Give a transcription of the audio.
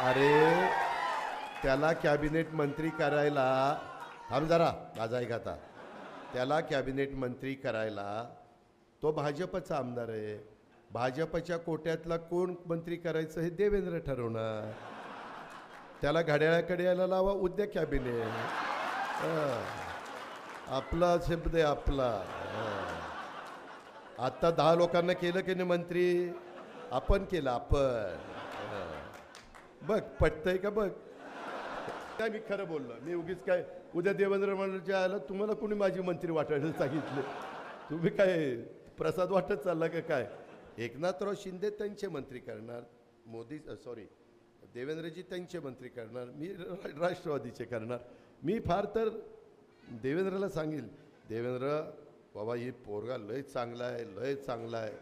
अरे त्याला कॅबिनेट मंत्री करायला थांब जरा माझा ऐक आता. त्याला कॅबिनेट मंत्री करायला तो भाजपचा आमदार आहे. भाजपच्या कोट्यातला कोण मंत्री करायचं हे देवेंद्र ठरवणार. त्याला घड्याळाकडे यायला लावा उद्या कॅबिनेट. आपला शब्द आहे आपला. आत्ता दहा लोकांना केलं की नाही मंत्री? आपण केलं आपण. बघ पटतंय का बघ? काय मी खरं बोललो? मी उगीच काय उद्या देवेंद्र मंडळच्या आलं तुम्हाला कोणी माझी मंत्री वाटायला सांगितले? तुम्ही काय प्रसाद वाटत चालला का काय? एकनाथराव शिंदे त्यांचे मंत्री करणार मोदी सॉरी देवेंद्रजी त्यांचे मंत्री करणार मी रा- राष्ट्रवादीचे करणार. मी फार तर देवेंद्रला सांगेल देवेंद्र बाबा ही पोरगा लय चांगला आहे लय चांगला आहे.